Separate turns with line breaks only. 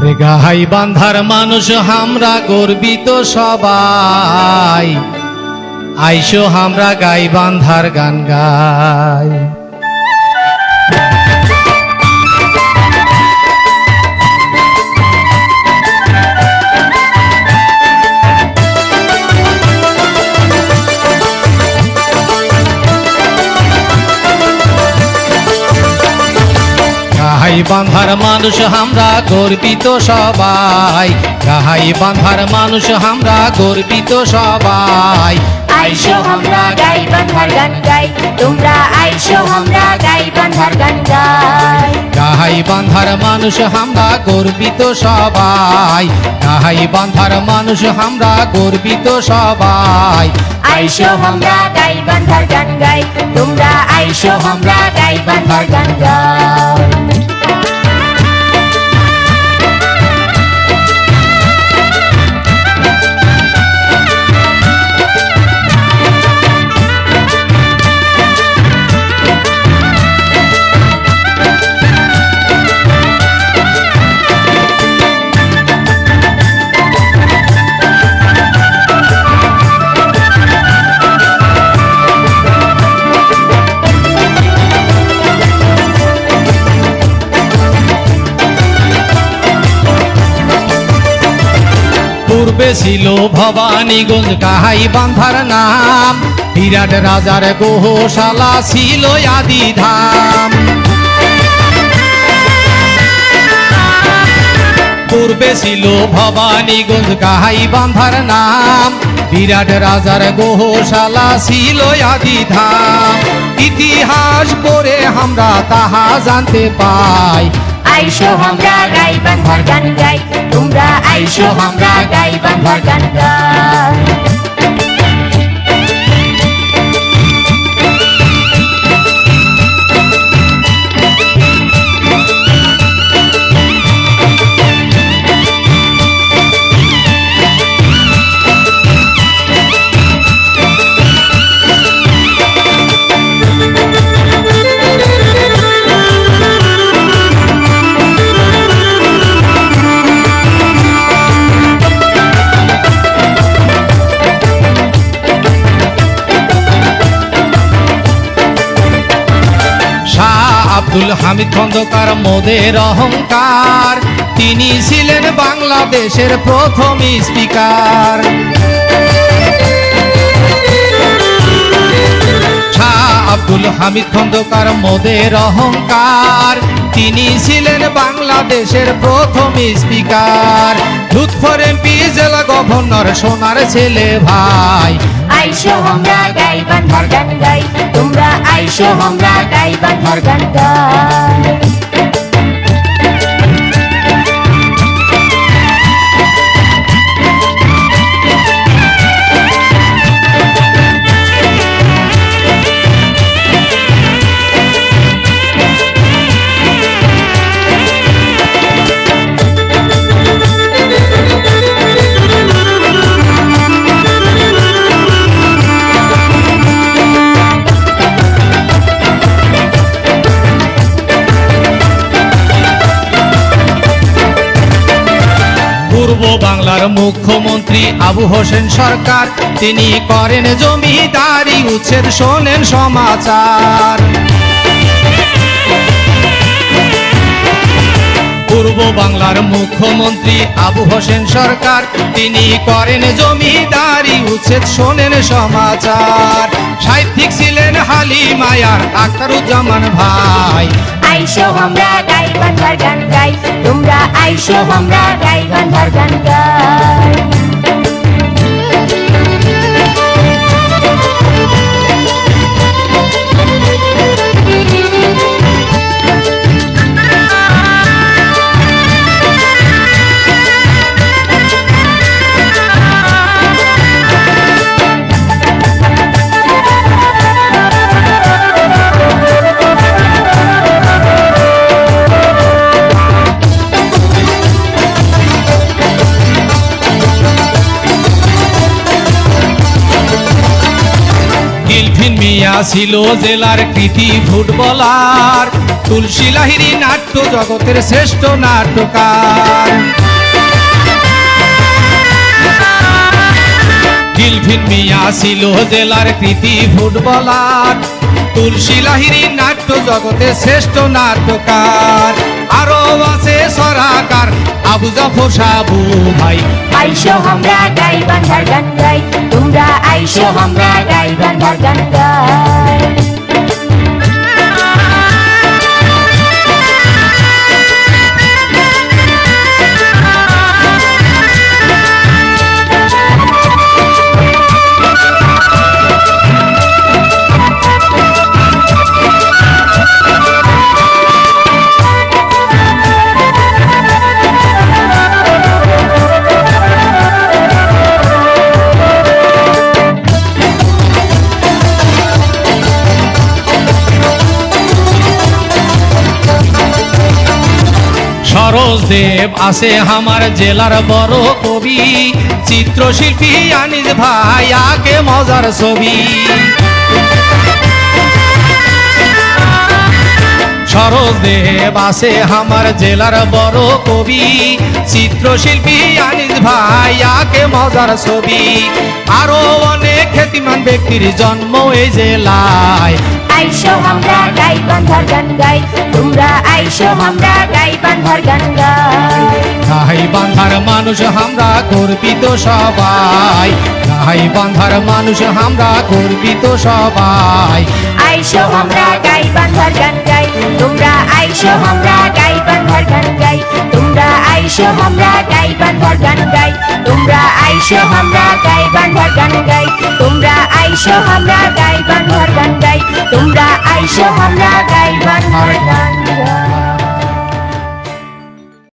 আরে গাহাই বান্ধার মানুষ হামরা গর্বিত সবাই। আইসো হামরা গাই বান্ধার গান গাই। গাহাই বান্ধার মানুষ আমরা গর্বিত সবাই। গাহাই বান্ধার মানুষ আমরা গর্বিত সবাই।
আইসো আমরা গাই বান্ধার গান গাই তোমরা আইসো আমরা গাই বান্ধার গান গাই।
গাহাই বান্ধার মানুষ আমরা গর্বিত সবাই। গাহাই বান্ধার মানুষ আমরা গর্বিত সবাই।
আইসো আমরা গাই বান্ধার গান গাই তোমরা আইসো আমরা গাই বান্ধার গান গাই।
পূর্বে ছিল ভবানীগঞ্জ, কাহাই বান্ধার নাম? বিরাট রাজার গোশালা ছিল আদি ধাম। পূর্বে ছিল ভবানীগঞ্জ, কাহাই বান্ধার নাম? বিরাট রাজার গোশালা ছিল আদি ধাম। ইতিহাস পড়ে আমরা তাহা জানতে পাই।
আইসো আমরা গাই বান্ধর গান গাই। তোমরা আইসো আমরা গাই বান্ধর গান গাই।
আব্দুল হামিদ খন্দকার মোদের অহংকার। তিনি ছিলেন বাংলাদেশের প্রথম স্পিকার। আব্দুল হামিদ খন্দকার মোদের অহংকার। তিনি ছিলেন বাংলাদেশের প্রথম স্পিকার। লুৎফর এমপি গভর্নর সোনার ছেলে ভাই।
আইসো আমরা গাই বান্ধার গান গাই। তোমরা আইসো আমরা গাই গান গাই।
পূর্ব বাংলার মুখ্যমন্ত্রী আবু হোসেন সরকার। তিনি করেন জমিদারি, উচ্ছেদ শোনেন সমাচার। পূর্ব বাংলার মুখ্যমন্ত্রী আবু হোসেন সরকার। তিনি করেন জমিদারি, উচ্ছেদ শোনেন সমাচার। সাহিত্যিক ছিলেন হালিমায়ার আখতারুজ্জামান ভাই।
আইসো আমরা গাই বান্ধার গান গাই। তোমরা আইসো আমরা গাই গান গাই।
ছিল জেলার কৃতি ফুটবলার। তুলসী লাহিরি নাট্য জগতের শ্রেষ্ঠ নাট্যকার। দিলফিন মিয়া ছিল জেলার কৃতি ফুটবলার। তুলসী লাহিরি নাট্য জগতের শ্রেষ্ঠ নাট্যকার। আরও আবু জাফর সাবু ভাই।
আইসো আমরা গাই বান্ধার গান গাই, তোমরা আইসো আমরা গাই বান্ধার গান গাই।
দেব আছে আমার জেলার বড় কবি। চিত্রশিল্পী আনিস ভাই আগে মজার ছবি। সরোজ দেব আছে আমার জেলার বড় কবি। চিত্রশিল্পী আনিস ভাই আগে মজার ছবি। আরও ব্যক্তির জন্ম এই জেলায়।
আইসো আমরা গাই বান্ধার গান গাই তোমরা আইসো আমরা গাই বান্ধার গান গাই
গাই বান্ধার মানুষ আমরা গর্বিত সবাই। গাই বান্ধার মানুষ আমরা গর্বিত সবাই।
আইসো আমরা গাই বান্ধার গান গাই তোমরা আইসো আমরা গাই বান্ধার গান গাই তোমরা আইসো আমরা গাই বান্ধার গান গাই তোমরা আইসো আমরা গাই বান্ধার গান গাই তোমরা আইসো আমরা গাইবান হরগান গান গাই। তোমরা আইসো আমরা গাইবান হরগান গান গাই।